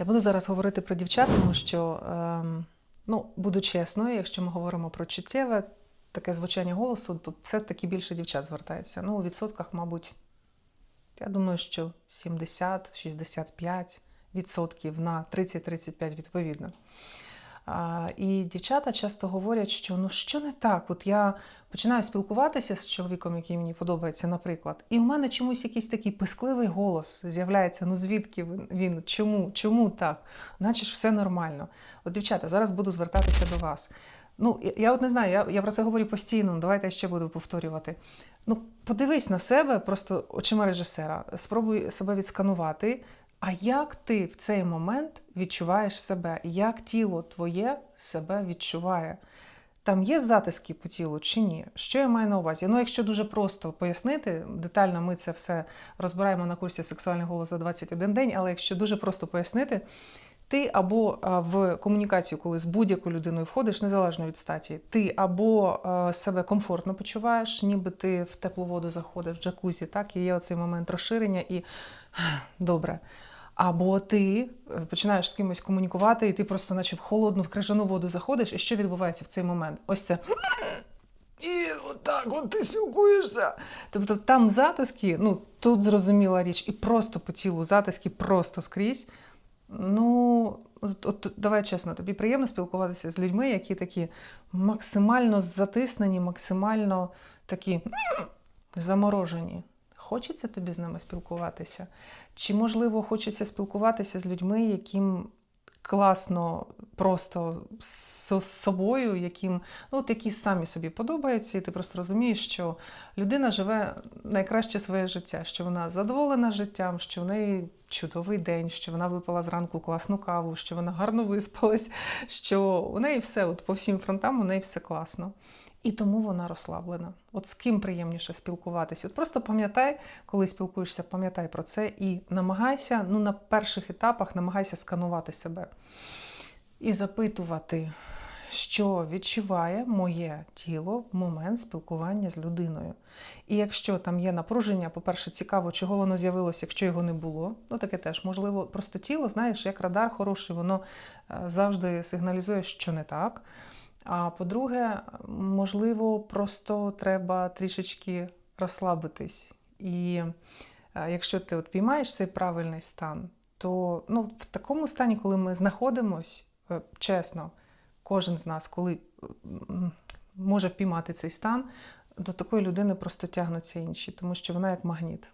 Я буду зараз говорити про дівчат, тому що, ем, ну, буду чесною, якщо ми говоримо про чуттєве, таке звучання голосу, то все-таки більше дівчат звертається. Ну, у відсотках, мабуть, я думаю, що 70-65 відсотків на 30-35 відповідно. І дівчата часто говорять, що ну що не так? От я починаю спілкуватися з чоловіком, який мені подобається, наприклад, і у мене чомусь якийсь такий пискливий голос з'являється. Ну звідки він-? Чому? Чому так? Наче ж все нормально. От, дівчата, зараз буду звертатися до вас. Ну, я, я от не знаю, я, я про це говорю постійно. ну, Давайте я ще буду повторювати. Ну, подивись на себе просто очима режисера, спробуй себе відсканувати. А як ти в цей момент відчуваєш себе? Як тіло твоє себе відчуває? Там є затиски по тілу чи ні? Що я маю на увазі? Ну, якщо дуже просто пояснити, детально ми це все розбираємо на курсі сексуальний голос за 21 день, але якщо дуже просто пояснити, ти або в комунікацію, коли з будь-якою людиною входиш, незалежно від статі, ти або себе комфортно почуваєш, ніби ти в теплу воду заходиш в джакузі, так, і є оцей момент розширення і добре. Або ти е, починаєш з кимось комунікувати, і ти просто, наче в холодну, в крижану воду заходиш, і що відбувається в цей момент? Ось це. І отак, от ти спілкуєшся. Тобто там затиски, ну тут зрозуміла річ, і просто по тілу затиски, просто скрізь. Ну, от, от давай чесно, тобі приємно спілкуватися з людьми, які такі максимально затиснені, максимально такі заморожені. Хочеться тобі з ними спілкуватися? Чи, можливо, хочеться спілкуватися з людьми, яким класно просто з собою, яким, ну, от які самі собі подобаються, і ти просто розумієш, що людина живе найкраще своє життя, що вона задоволена життям, що в неї чудовий день, що вона випила зранку класну каву, що вона гарно виспалась, що у неї все, от по всім фронтам, у неї все класно. І тому вона розслаблена. От з ким приємніше спілкуватися. От просто пам'ятай, коли спілкуєшся, пам'ятай про це і намагайся, ну на перших етапах намагайся сканувати себе і запитувати, що відчуває моє тіло в момент спілкування з людиною. І якщо там є напруження, по-перше, цікаво, чого воно з'явилося, якщо його не було. Ну таке теж можливо, просто тіло, знаєш, як радар хороший, воно е, завжди сигналізує, що не так. А по-друге, можливо, просто треба трішечки розслабитись. І е, якщо ти от піймаєш цей правильний стан, то ну, в такому стані, коли ми знаходимось, е, чесно, кожен з нас, коли може впіймати цей стан, до такої людини просто тягнуться інші, тому що вона як магніт.